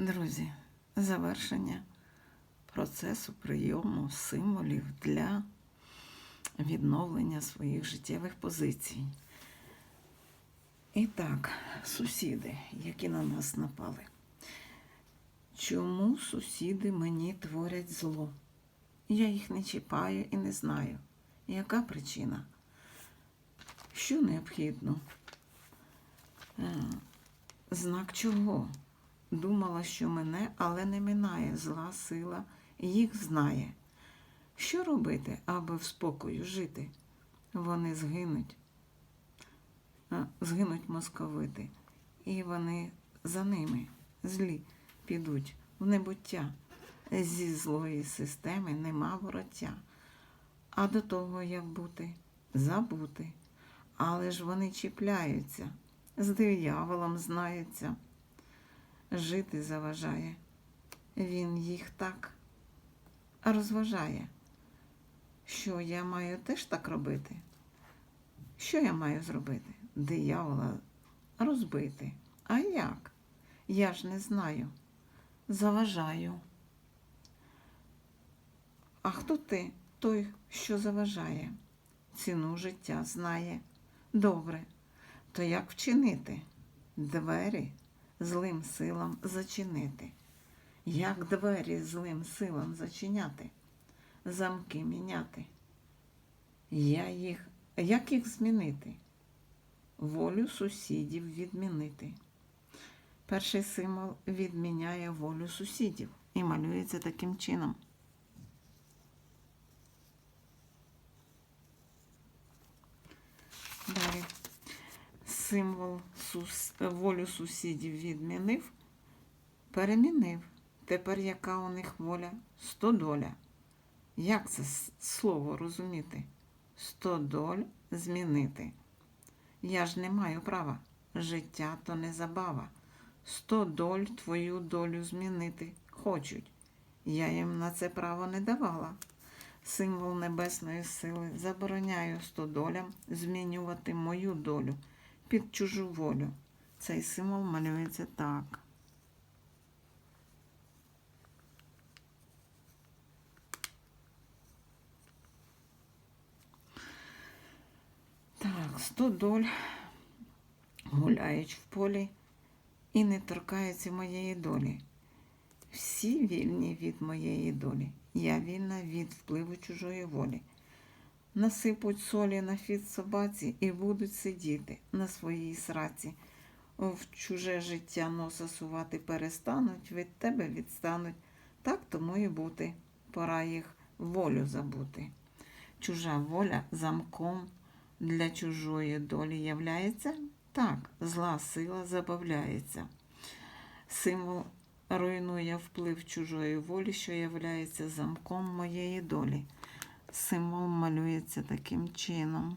Друзі, завершення процесу прийому символів для відновлення своїх життєвих позицій. І так, сусіди, які на нас напали. Чому сусіди мені творять зло? Я їх не чіпаю і не знаю. Яка причина? Що необхідно? Е, Знак чого? Думала, що мене, але не минає зла сила, їх знає. Що робити, аби в спокою жити? Вони згинуть, згинуть московити, і вони за ними злі підуть в небуття. Зі злої системи нема вороття. А до того, як бути, забути. Але ж вони чіпляються, з дияволом знаються. Жити заважає. Він їх так розважає. Що я маю теж так робити? Що я маю зробити? Диявола розбити. А як? Я ж не знаю. Заважаю. А хто ти, той, що заважає? Ціну життя знає. Добре. То як вчинити? Двері злим силам зачинити. Як двері злим силам зачиняти? Замки міняти. Я їх, як їх змінити? Волю сусідів відмінити. Перший символ відміняє волю сусідів і малюється таким чином. Далі символ волю сусідів відмінив, перемінив. Тепер яка у них воля? Стодоля. Як це слово розуміти? Стодоль змінити. Я ж не маю права. Життя то не забава. Сто доль твою долю змінити хочуть. Я їм на це право не давала. Символ небесної сили забороняю стодолям змінювати мою долю під чужу волю. Цей символ малюється так. Так, сто доль гуляють в полі і не торкаються моєї долі. Всі вільні від моєї долі. Я вільна від впливу чужої волі. Насипуть солі на фіт собаці і будуть сидіти на своїй сраці. В чуже життя носа сувати перестануть, від тебе відстануть. Так тому і бути. Пора їх волю забути. Чужа воля замком для чужої долі являється? Так, зла сила забавляється. Символ руйнує вплив чужої волі, що являється замком моєї долі. Символ малюється таким чином.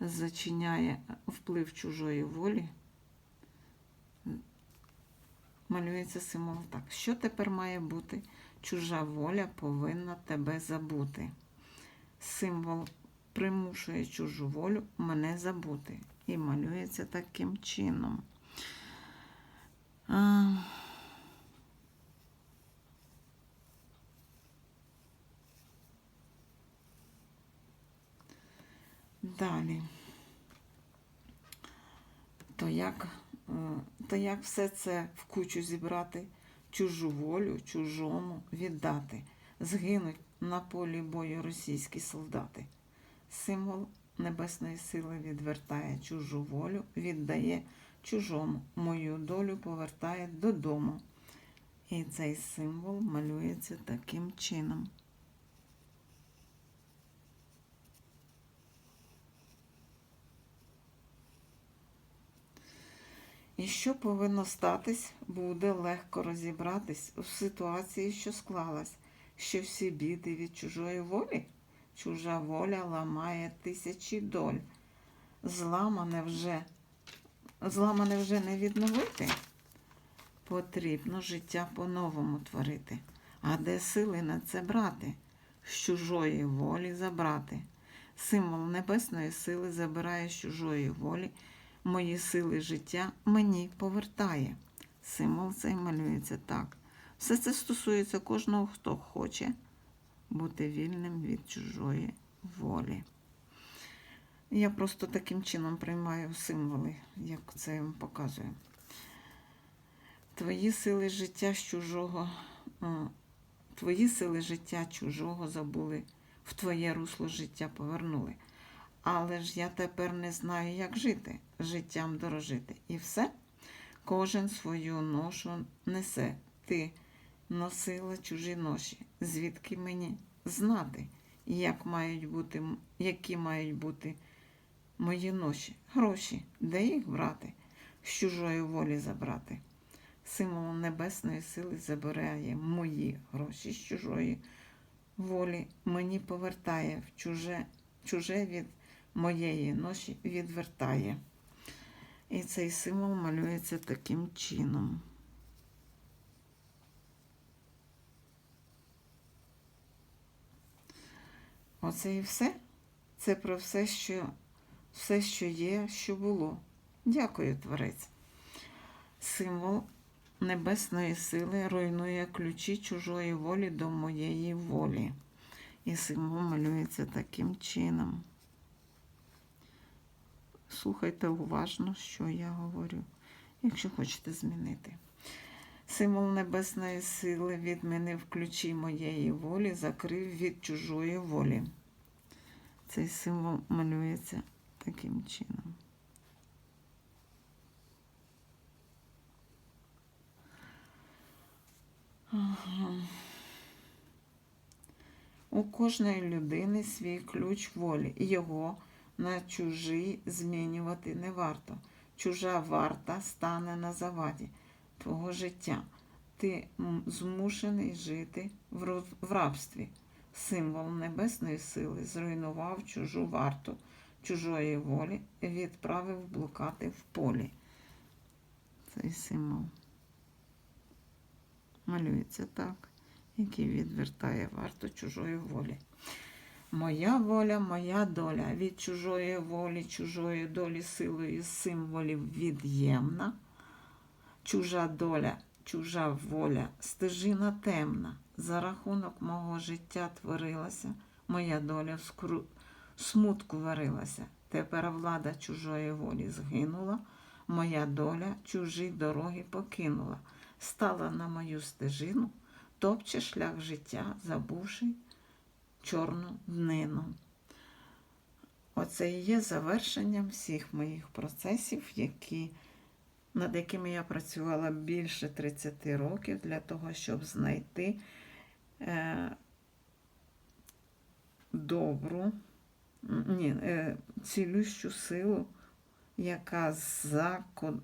Зачиняє вплив чужої волі. Малюється символ так. Що тепер має бути? Чужа воля повинна тебе забути. Символ примушує чужу волю мене забути. І малюється таким чином. Далі. То як, е, то як все це в кучу зібрати, чужу волю, чужому віддати, згинуть на полі бою російські солдати. Символ небесної сили відвертає чужу волю, віддає чужому, мою долю повертає додому. І цей символ малюється таким чином. І що повинно статись, буде легко розібратись у ситуації, що склалась, що всі біди від чужої волі, чужа воля ламає тисячі доль. Зламане вже, зламане вже не відновити. Потрібно життя по-новому творити. А де сили на це брати? З чужої волі забрати. Символ небесної сили забирає з чужої волі. Мої сили життя мені повертає. Символ цей малюється так. Все це стосується кожного, хто хоче бути вільним від чужої волі. Я просто таким чином приймаю символи, як це я вам показую. Твої сили життя чужого, твої сили життя чужого забули, в твоє русло життя повернули. Але ж я тепер не знаю, як жити, життям дорожити. І все, кожен свою ношу несе. Ти носила чужі ноші. Звідки мені знати, як мають бути, які мають бути мої ноші? Гроші, де їх брати? З чужої волі забрати. Символ небесної сили забирає мої гроші з чужої волі, мені повертає в чуже, чуже від моєї ноші відвертає. І цей символ малюється таким чином. Оце і все. Це про все, що, все, що є, що було. Дякую, Творець. Символ небесної сили руйнує ключі чужої волі до моєї волі. І символ малюється таким чином. Слухайте уважно, що я говорю, якщо хочете змінити. Символ небесної сили відмінив ключі моєї волі, закрив від чужої волі. Цей символ малюється таким чином. У кожної людини свій ключ волі. Його на чужий змінювати не варто. Чужа варта стане на заваді твого життя. Ти змушений жити в рабстві. Символ небесної сили зруйнував чужу варту чужої волі, відправив блукати в полі. Цей символ малюється так, який відвертає варту чужої волі. Моя воля, моя доля від чужої волі, чужої долі силою символів від'ємна. Чужа доля, чужа воля, стежина темна. За рахунок мого життя творилася, моя доля в скру... смутку варилася. Тепер влада чужої волі згинула, моя доля чужі дороги покинула, стала на мою стежину, топче шлях життя, забувши чорну днину. Оце і є завершенням всіх моїх процесів, які, над якими я працювала більше 30 років для того, щоб знайти е, добру, ні, е, цілющу силу, яка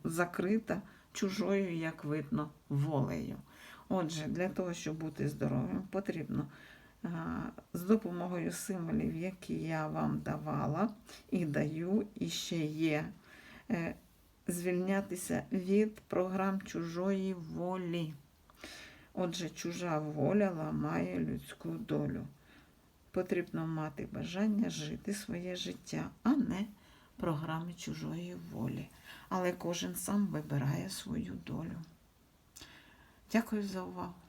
закрита чужою, як видно, волею. Отже, для того, щоб бути здоровим, потрібно з допомогою символів, які я вам давала і даю, і ще є, е, звільнятися від програм чужої волі. Отже, чужа воля ламає людську долю. Потрібно мати бажання жити своє життя, а не програми чужої волі. Але кожен сам вибирає свою долю. Дякую за увагу.